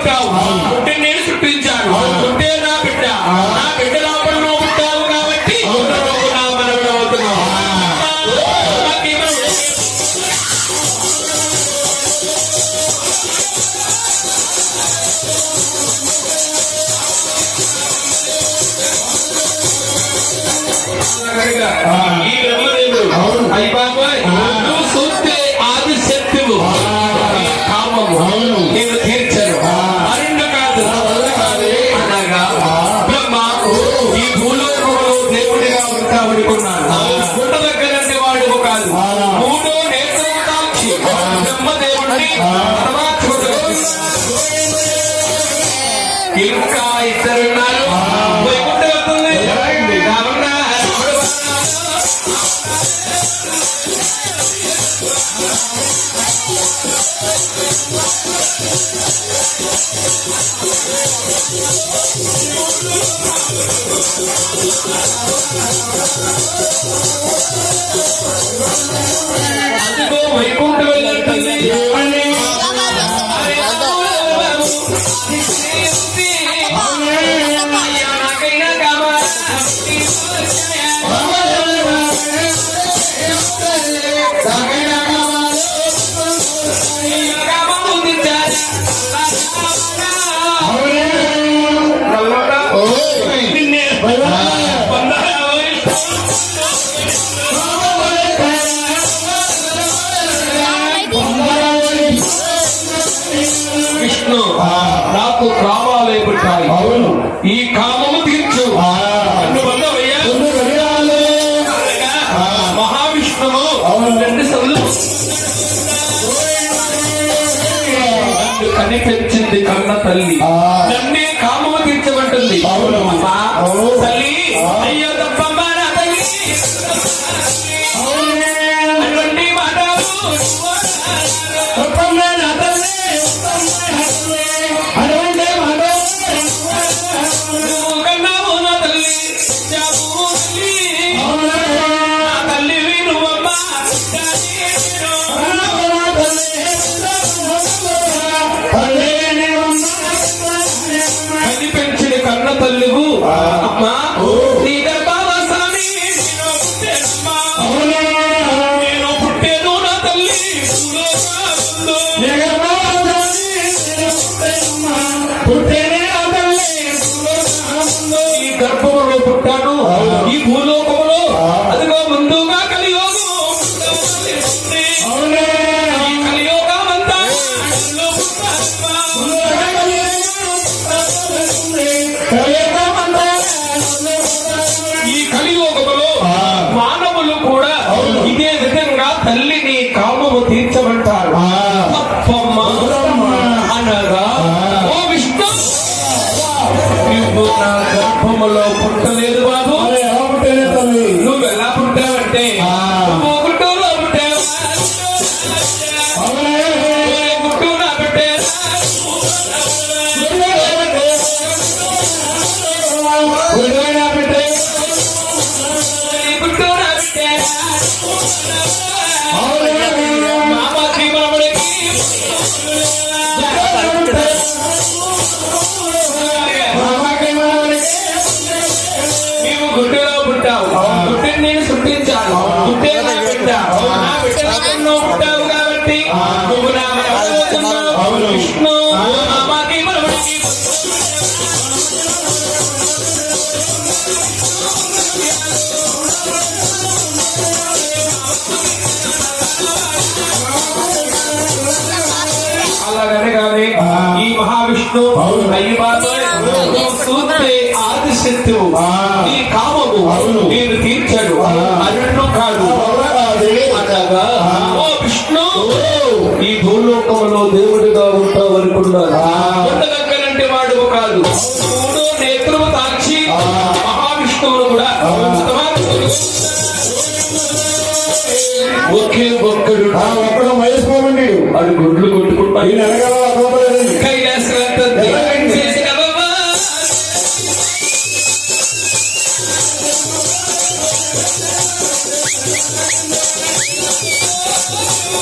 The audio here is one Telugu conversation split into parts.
పుట్టావు. పుట్టి నేను సృష్టించాను పుట్టే నా బిడ్డ. నా బిడ్డ లోపల నువ్వు పుట్టావు కాబట్టి నువ్వు నా మనవడు అవుతున్నావు. ఈ బ్రహ్మదేవుడు బ్రహ్మ ఈ భూలోకంలో దేవుడిగా ఉంటామనుకున్నాను గుండ దగ్గరంటే వాడు కాదు. మూడో నేత్రం సాక్షి బ్రహ్మదేవుడిని ఇంకా ఇద్దరున్నారు వైకుంఠం వెళ్ళంటుంది విష్ణు నాకు కామాలే పుట్టాయి అవును ఈ కామము తల్లి పుట్టాను ఈ భూలోకములో అదిగో ముందుగా కలియోగం? ఈ కలియుగములో మానవులు కూడా ఇదే విధంగా తల్లిని కామము తీర్చమంటారు. అనగా ఓ విష్ణు గర్భములో పుట్టలేదు బాబు. నువ్వు ఎలా పుట్టావంటే గుంటూరులో పుట్టావు. గుంటూరు పుట్టావు. గుంటూరు పుట్టావు. పుట్టావు. గుడ్డిని నేను సృష్టించాను గుడ్డే నా బిడ్డ. నా బిడ్డ ఎన్నో పుట్టావు కాబట్టి నువ్వు నా. విష్ణు కానీ ఈ మహావిష్ణు అయ్యి బాబాయ్ నువ్వు చూస్తే మహావిష్ణువును కూడా ఒకే ఒక్కడు అడు. గుడ్లు కొట్టుకుంటాయి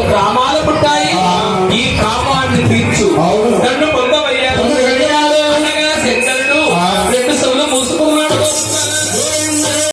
గ్రామాలు పుట్టాయి. ఈ గ్రామాన్ని